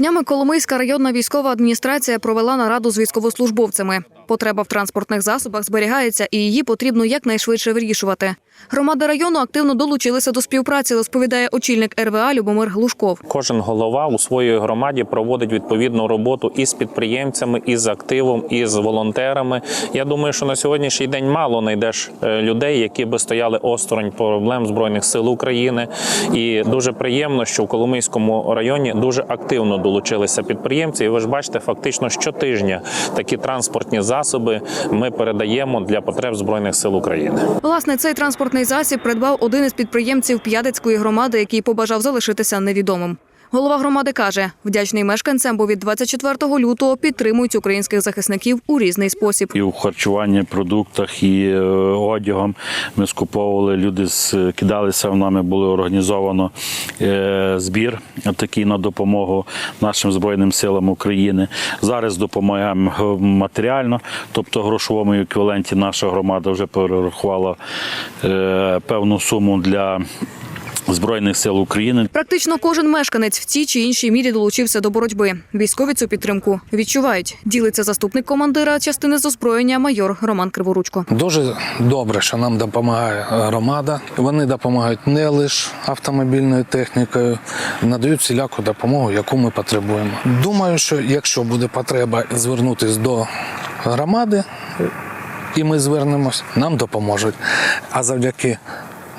Днями Коломийська районна військова адміністрація провела нараду з військовослужбовцями. Потреба в транспортних засобах зберігається, і її потрібно якнайшвидше вирішувати. Громади району активно долучилися до співпраці, розповідає очільник РВА Любомир Глушков. Кожен голова у своїй громаді проводить відповідну роботу із підприємцями, із активом, із волонтерами. Я думаю, що на сьогоднішній день мало знайдеш е, людей, які би стояли осторонь проблем збройних сил України. І дуже приємно, що в Коломийському районі дуже активно долучилися підприємці. І ви ж бачите, фактично щотижня такі транспортні засоби ми передаємо для потреб збройних сил України. Власне, цей транспортний засіб придбав один із підприємців П'ядецької громади, який побажав залишитися невідомим. Голова громади каже, вдячний мешканцям, бо від 24 лютого підтримують українських захисників у різний спосіб. І в харчуванні, продуктах, і е, одягом ми скуповували. Люди кидалися в нами, було організовано е, збір такий на допомогу нашим збройним силам України. Зараз допомагаємо матеріально, тобто грошовому еквіваленті наша громада вже перерахувала е, певну суму для. Збройних сил України Практично кожен мешканець в цій чи іншій мірі долучився до боротьби. Військові цю підтримку відчувають. Ділиться заступник командира частини з озброєння майор Роман Криворучко. Дуже добре, що нам допомагає громада. Вони допомагають не лише автомобільною технікою, надають всіляку допомогу, яку ми потребуємо. Думаю, що якщо буде потреба звернутися до громади, і ми звернемось, нам допоможуть. А завдяки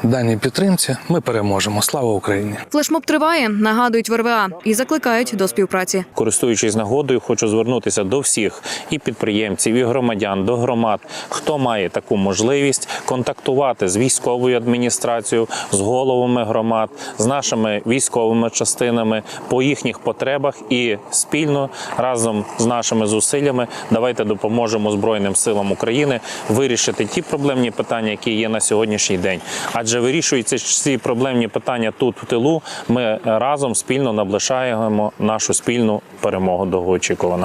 даній підтримці ми переможемо. Слава Україні! Флешмоб триває, нагадують в РВА і закликають до співпраці. Користуючись нагодою, хочу звернутися до всіх і підприємців, і громадян, до громад, хто має таку можливість контактувати з військовою адміністрацією, з головами громад, з нашими військовими частинами по їхніх потребах і спільно разом з нашими зусиллями давайте допоможемо Збройним силам України вирішити ті проблемні питання, які є на сьогоднішній день. Адже вирішуються всі проблемні питання тут в тилу. Ми разом спільно наближаємо нашу спільну перемогу довгоочікувану.